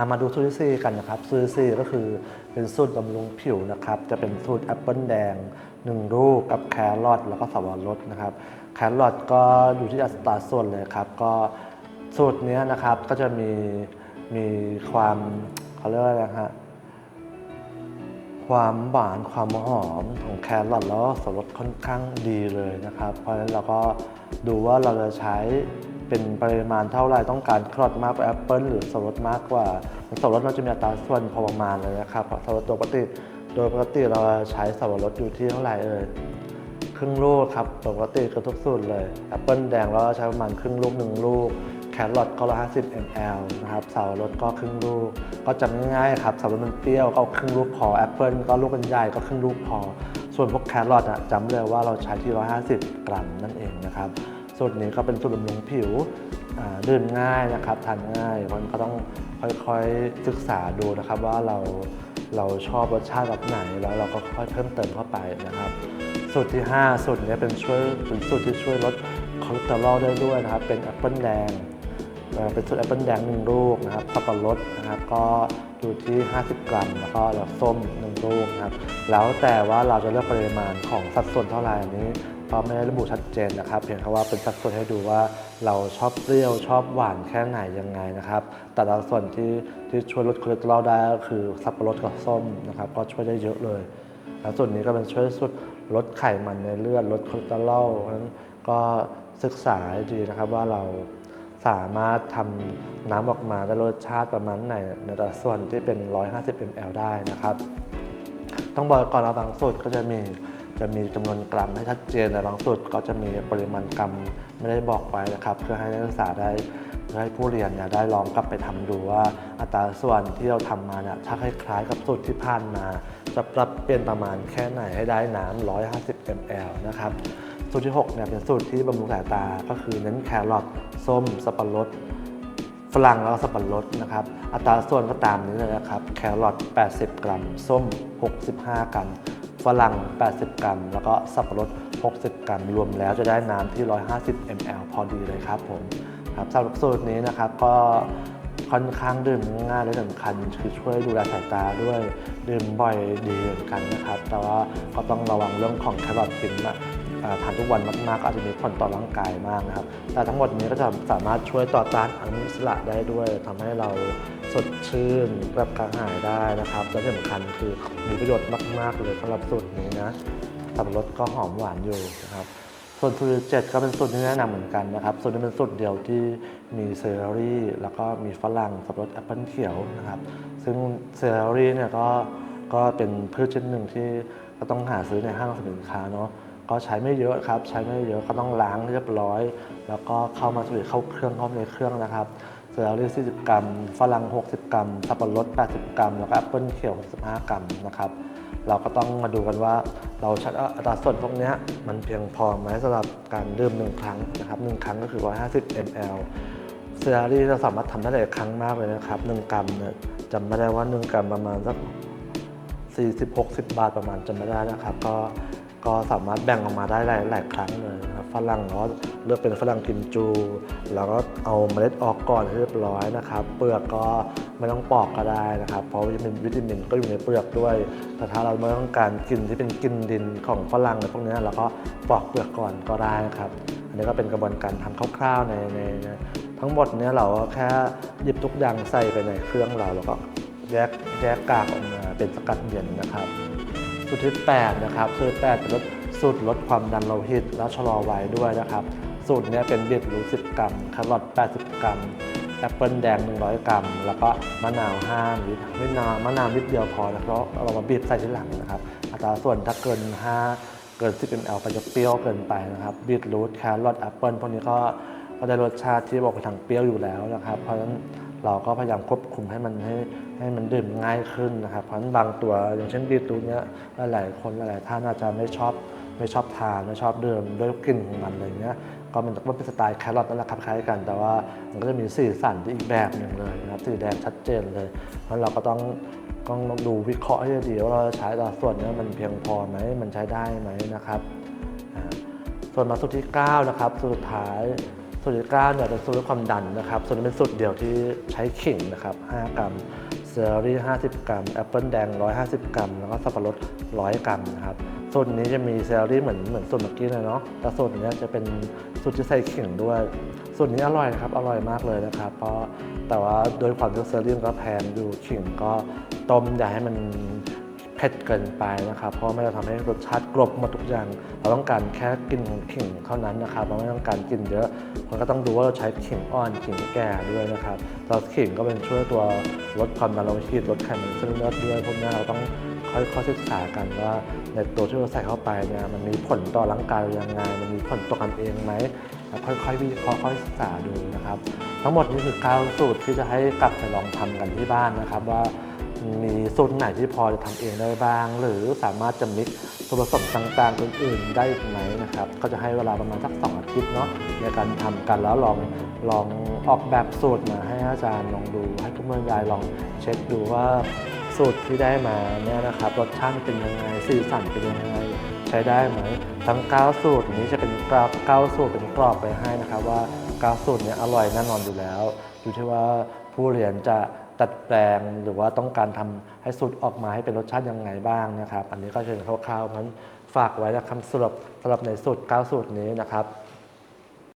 อะมาดูสูตรที่สี่กันนะครับสูตรที่สี่ก็คือเป็นสูตรบำรุงผิวนะครับ จะเป็นสูตรแอปเปิลแดงหนึ่งลูกกับแครอทแล้วก็สับปะรดนะครับ แครอทก็อยู่ที่อัตราส่วนเลยครับ ก็สูตรนี้นะครับก็จะมีมีความเขาเรียกว่าอะไรฮะความหวานความหอมของแครอทแล้วก็สับปะรดค่อนข้างดีเลยนะครับ เพราะฉะนั้นเราก็ดูว่าเราจะใช้ เป็นปริมาณเท่าไรต้องการแครอทมากกว่าแอปเปิลหรือสับปะรดมากกว่าสับปะรดเราจะมีอัตราส่วนพอประมาณเลยนะครับเพราะสับปะรดปกติโดยปกติเราใช้สับปะรดอยู่ที่เท่าไหร่เอ่ยครึ่งลูกครับปกติกับทุกสูตรเลยแอปเปิลแดงเราก็ใช้ประมาณครึ่งลูกหนึ่งลูกแครอทก็150 ml นะครับสับปะรดก็ครึ่งลูก ก็จำง่ายๆครับสับปะรดมันเปรี้ยวก็ครึ่งลูกพอแอปเปิลก็ลูกเป็นใหญ่ก็ครึ่งลูกพอ ส่วนพวกแครอทอะจำเลยว่าเราใช้ที่ 150 กรัมนั่นเองนะครับ สูตรนี้ก็เป็นสูตรบำรุงผิวดื่มง่ายนะครับทานง่ายมันก็ต้องค่อยๆศึกษาดูนะครับว่าเราเราชอบรสชาติแบบไหนแล้วเราก็ค่อยเพิ่มเติมเข้าไปนะครับสูตรที่ 5 สูตรนี้เป็นช่วยเป็นสูตรที่ช่วยลดคอเลสเตอรอลได้ด้วยนะครับ เป็นแอปเปิลแดง เอ่อเป็นสูตรแอปเปิลแดงหนึ่งลูกนะครับสับปะรดนะครับก็อยู่ที่ 50 กรัม แล้วก็ดอส้มหนึ่งลูกนะครับ แล้วแต่ว่าเราจะเลือกปริมาณของสัดส่วนเท่าไหร่อันนี้ก็ไม่ได้ระบุชัดเจนนะครับ เพียงแค่ว่าเป็นสัดส่วนให้ดูว่าเราชอบเปรี้ยวชอบหวานแค่ไหนยังไงนะครับ แต่ละส่วนที่ที่ช่วยลดคอเลสเตอรอลได้ก็คือสับปะรดกับส้มนะครับ ก็ช่วยได้เยอะเลยแล้วส่วนนี้ก็เป็นช่วยสุดลดไขมันในเลือดลดคอเลสเตอรอลนั้นก็ศึกษาดีนะครับว่าเรา สามารถทำน้ำออกมาได้รสชาติประมาณไหนในแต่ละส่วนที่เป็น 150 ml ได้นะครับ ต้องบอกก่อนว่าบางสูตรก็จะมีจะมีจำนวนกรัมให้ชัดเจนแต่บางสูตรก็จะมีปริมาณกรัมไม่ได้บอกไว้นะครับ เพื่อให้นักศึกษาได้เพื่อให้ผู้เรียนเนี่ยได้ลองกลับไปทำดูว่าอัตราส่วนที่เราทำมาเนี่ยถ้าคล้ายๆกับสูตรที่ผ่านมา จะปรับเปลี่ยนประมาณแค่ไหนให้ได้น้ำ150 ml นะครับ สูตรที่6เนี่ยเป็นสูตรที่บำรุงสายตา ก็คือเน้นแครอทส้ม สับปะรดฝรั่งแล้วก็สับปะรดนะครับ อัตราส่วนก็ตามนี้เลยนะครับ แครอท 80 กรัม ส้ม 65 กรัม ฝรั่ง 80 กรัม แล้วก็สับปะรด 60 กรัม รวมแล้วจะได้น้ำที่ 150 ml พอดีเลยครับผม ครับสำหรับสูตรนี้นะครับก็ค่อนข้างดื่มง่ายและสำคัญคือช่วยดูแลสายตาด้วยดื่มบ่อยดีเหมือนกันนะครับ แต่ว่าก็ต้องระวังเรื่องของแครอทกินนะอ่า ทานทุกวันมากๆก็อาจจะมีผลต่อร่างกายมากนะครับ แต่ทั้งหมดนี้ก็จะสามารถช่วยต่อต้านอนุมูลอิสระได้ด้วยทำให้เราสดชื่นแบบกระหายได้นะครับและที่สำคัญคือมีประโยชน์มากๆเลยสำหรับสูตรนี้นะสับปะรดก็หอมหวานอยู่นะครับส่วนสูตรเจ็ดก็เป็นสูตรที่แนะนำเหมือนกันนะครับสูตรนี้เป็นสูตรเดียวที่มีเซอร์รี่ แล้วก็มีฝรั่งสับปะรดแอปเปิลเขียวนะครับ ซึ่งเซอร์รี่เนี่ยก็ก็เป็นพืชชนิดหนึ่งที่ก็ต้องหาซื้อในห้างสรรพสินค้าเนาะ ก็ใช้ไม่เยอะครับ ใช้ไม่เยอะก็ต้องล้างเรียบร้อย แล้วก็เข้ามาสู่เข้าเครื่องเข้าในเครื่องนะครับเซอร์รี่40 กรัม ฝรั่ง 60 กรัม สับปะรด 80 กรัม แล้วก็แอปเปิลเขียว 65 กรัมนะครับ เราก็ต้องมาดูกันว่าเราใช้อัตราส่วนพวกนี้มันเพียงพอไหมสำหรับการดื่มหนึ่งครั้งนะครับหนึ่งครั้งก็คือ 150 ml เซอร์รี่เราสามารถทำได้หลายครั้งมากเลยนะครับหนึ่งกรัมเนี่ยจำไม่ได้ว่าหนึ่งกรัมประมาณสัก40-60 บาทประมาณจำไม่ได้นะครับ ก็ ก็สามารถแบ่งออกมาได้หลายหลายครั้งเลยครับฝรั่งเนาะเลือกเป็นฝรั่งกิมจู แล้วก็เอาเมล็ดออกก่อนให้เรียบร้อยนะครับ เปลือกก็ไม่ต้องปอกก็ได้นะครับ เพราะวิตามินวิตามินก็อยู่ในเปลือกด้วย แต่ถ้าเราไม่ต้องการกินที่เป็นกลินดินของฝรั่งอะไรพวกนี้เราก็ปอกเปลือกก่อนก็ได้นะครับ อันนี้ก็เป็นกระบวนการทำคร่าวๆในในในทั้งหมดเนี้ยเราก็แค่หยิบทุกอย่างใส่ไปในเครื่องเราแล้วก็แยกแยกกากออกมาเป็นสกัดเย็นนะครับ สูตรที่8นะครับสูตร8เป็นลดสูตรลดความดันโลหิตและชะลอวัยด้วยนะครับ สูตรนี้เป็นบีทรูท10 กรัมแครอท80 กรัมแอปเปิลแดง 100 กรัม แล้วก็มะนาว5ลิตรมะนาวมะนาวนิดเดียวพอนะเพราะเรามาบีบใส่ที่หลังนะครับ อัตราส่วนถ้าเกิน 5 เกิน 10 ml ไปจะเปรี้ยวเกินไปนะครับบีทรูทแครอทแอปเปิลพวกนี้ก็ก็ได้รสชาติที่บอกไปทางเปรี้ยวอยู่แล้วนะครับ เพราะฉะนั้น เราก็พยายามควบคุมให้มันให้ให้มันดื่มง่ายขึ้นนะครับ เพราะฉะนั้นบางตัวอย่างเช่นบีทรูเนี้ยหลายๆคนหลายๆท่านอาจจะไม่ชอบไม่ชอบทานไม่ชอบดื่มด้วยกลิ่นของมันอะไรเงี้ยก็มันก็เป็นสไตล์แครอทนั่นแหละครับคล้ายกัน แต่ว่ามันก็จะมีสีสันที่อีกแบบหนึ่งเลยนะครับสีแดงชัดเจนเลย เพราะเราก็ต้องต้องดูวิเคราะห์ให้ดีว่าเราจะใช้ต่ละส่วนนี้มันเพียงพอไหมมันใช้ได้ไหมนะครับ ส่วนมาสูตรที่ 9 นะครับสุดท้าย สูตรที่เก้าเนี่ยเป็นสูตรความดันนะครับ ส่วนนี้เป็นสูตรเดียวที่ใช้ขิงนะครับ 5 กรัมเซอร์รี่ 50 กรัมแอปเปิลแดง 150 กรัม แล้วก็สับปะรด 100 กรัมนะครับสูตรนี้จะมีเซอร์รี่เหมือนเหมือนสูตรเมื่อกี้เลยเนาะแต่สูตรนี้จะเป็นสูตรที่ใส่ขิงด้วยสูตรนี้อร่อยครับอร่อยมากเลยนะครับ เพราะแต่ว่าโดยความที่เซอร์รี่ก็แพงอยู่ขิงก็ต้มอย่าให้มัน เผ็ดเกินไปนะครับ เพราะไม่จะทำให้รสชาติกลบหมดทุกอย่าง เราต้องการแค่กลินของขิงเท่านั้นนะครับ เราไม่ต้องการกลินเยอะมันก็ต้องดูว่าเราใช้ขิงอ่อนขิงแก่ด้วยนะครับเราขิงก็เป็นช่วยตัวลดความดันโลหิตลดไขมันเส้นเลือดด้วยพวกนี้เราต้องค่อยๆศึกษากันว่าในตัวที่เราใส่เข้าไปเนี่ยมันมีผลต่อร่างกายเรายังไง มันมีผลต่อกันเองไหมค่อยๆวิเคราะห์ค่อยศึกษาดูนะครับ ทั้งหมดนี้คือ9สูตรที่จะให้กลับไปลองทำกันที่บ้านนะครับว่า มีสูตรไหนที่พอจะทำเองได้บ้าง หรือสามารถจะมิกซ์ส่วนผสมต่างๆอื่นๆได้อีกไหมนะครับก็จะให้เวลาประมาณสัก2อาทิตย์เนาะในการทำกันแล้วลองลองออกแบบสูตรมาให้อาจารย์ลองดู ให้ทุกเมื่ยายลองเช็คดูว่าสูตรที่ได้มาเนี่ยนะครับรสชาติเป็นยังไงสีสันเป็นยังไงใช้ได้ไหมทั้ง9สูตรนี้จะเป็นกราฟ9สูตรเป็นกรอบไปให้นะครับว่า9สูตรเนี้อร่อยแน่นอนอยู่แล้ว อยู่ที่ว่าผู้เรียนจะ ดัดแปลงหรือว่าต้องการทำให้สูตรออกมาให้เป็นรสชาติยังไงบ้างนะครับ อันนี้ก็จะเป็นคร่าวๆเพราะฉะนั้นฝากไว้นะครับสำหรับสำหรับในสูตร9สูตรนี้นะครับ